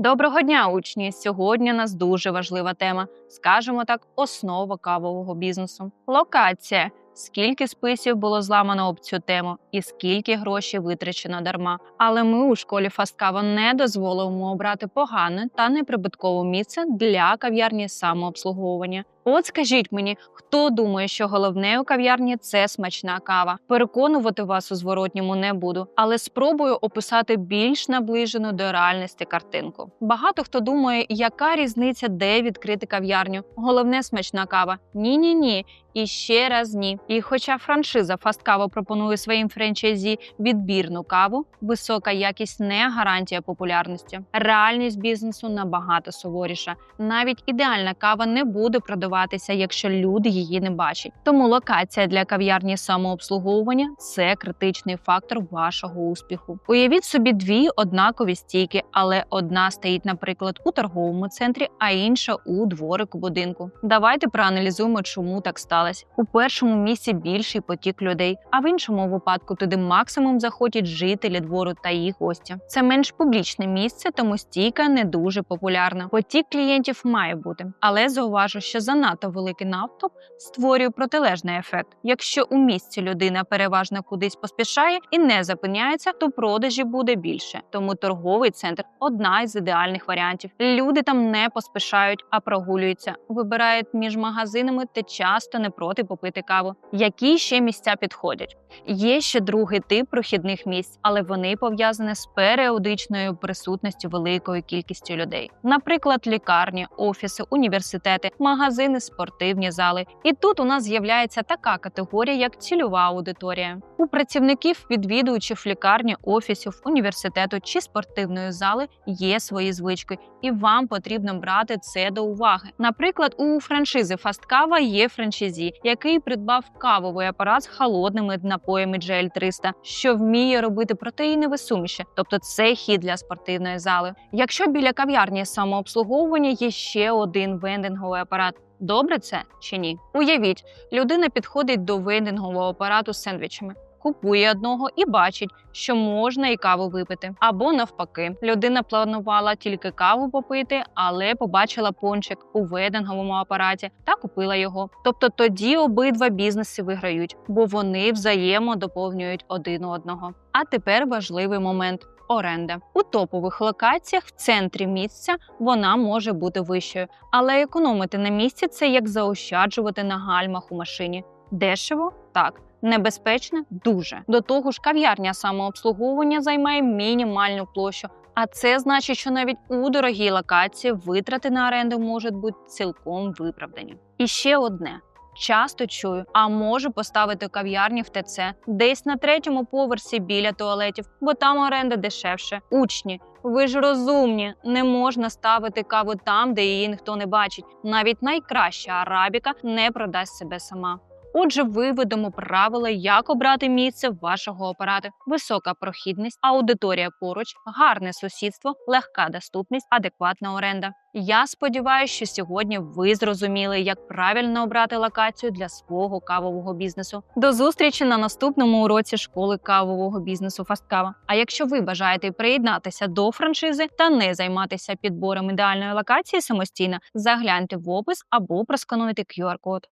Доброго дня, учні! Сьогодні у нас дуже важлива тема, скажімо так, основа кавового бізнесу. Локація. Скільки списів було зламано об цю тему, і скільки грошей витрачено дарма. Але ми у школі Фасткава не дозволимо обрати погане та неприбуткове місце для кав'ярні самообслуговування. От скажіть мені, хто думає, що головне у кав'ярні це смачна кава. Переконувати вас у зворотньому не буду, але спробую описати більш наближену до реальності картинку. Багато хто думає, яка різниця, де відкрити кав'ярню. Головне смачна кава. Ні, ні, ні. І ще раз ні. І хоча франшиза Фасткава пропонує своїм франчайзі відбірну каву, висока якість не гарантія популярності. Реальність бізнесу набагато суворіша. Навіть ідеальна кава не буде продаватися, якщо люди її не бачать. Тому локація для кав'ярні самообслуговування це критичний фактор вашого успіху. Уявіть собі дві однакові стійки, але одна стоїть, наприклад, у торговому центрі, а інша у дворику будинку. Давайте проаналізуємо, чому так сталося. У першому місці більший потік людей, а в іншому випадку туди максимум заходять жителі двору та їх гості. Це менш публічне місце, тому стійка не дуже популярна. Потік клієнтів має бути, але зауважу, що занадто великий навтоп створює протилежний ефект. Якщо у місці людина переважно кудись поспішає і не зупиняється, то продажі буде більше. Тому торговий центр одна із ідеальних варіантів. Люди там не поспішають, а прогулюються, вибирають між магазинами та часто не проти попити каву. Які ще місця підходять? Є ще другий тип прохідних місць, але вони пов'язані з періодичною присутністю великої кількості людей. Наприклад, лікарні, офіси, університети, магазини, спортивні зали. І тут у нас з'являється така категорія, як цільова аудиторія. У працівників, відвідувачів лікарні, офісів, університету чи спортивної зали є свої звички, і вам потрібно брати це до уваги. Наприклад, у франшизи Фасткава є франшизі, який придбав кавовий апарат з холодними напоями GL300, що вміє робити протеїнові суміші, тобто це хід для спортивної зали. Якщо біля кав'ярні самообслуговування є ще один вендинговий апарат. Добре це чи ні? Уявіть, людина підходить до вендингового апарату з сендвічами. Купує одного і бачить, що можна і каву випити. Або навпаки, людина планувала тільки каву попити, але побачила пончик у вединговому апараті та купила його. Тобто тоді обидва бізнеси виграють, бо вони взаємодоповнюють один одного. А тепер важливий момент. Оренда у топових локаціях в центрі місця вона може бути вищою, але економити на місці це як заощаджувати на гальмах у машині. Дешево так. Небезпечне дуже до того ж, кав'ярня самообслуговування займає мінімальну площу, а це значить, що навіть у дорогій локації витрати на оренду можуть бути цілком виправдані. І ще одне. Часто чую, а можу поставити кав'ярні в ТЦ десь на третьому поверсі біля туалетів, бо там оренда дешевше. Учні, ви ж розумні, не можна ставити каву там, де її ніхто не бачить. Навіть найкраща арабіка не продасть себе сама. Отже, виведемо правила, як обрати місце вашого апарату, висока прохідність, аудиторія поруч, гарне сусідство, легка доступність, адекватна оренда. Я сподіваюся, що сьогодні ви зрозуміли, як правильно обрати локацію для свого кавового бізнесу. До зустрічі на наступному уроці школи кавового бізнесу Фасткава. А якщо ви бажаєте приєднатися до франшизи та не займатися підбором ідеальної локації самостійно, загляньте в опис або проскануйте QR-код.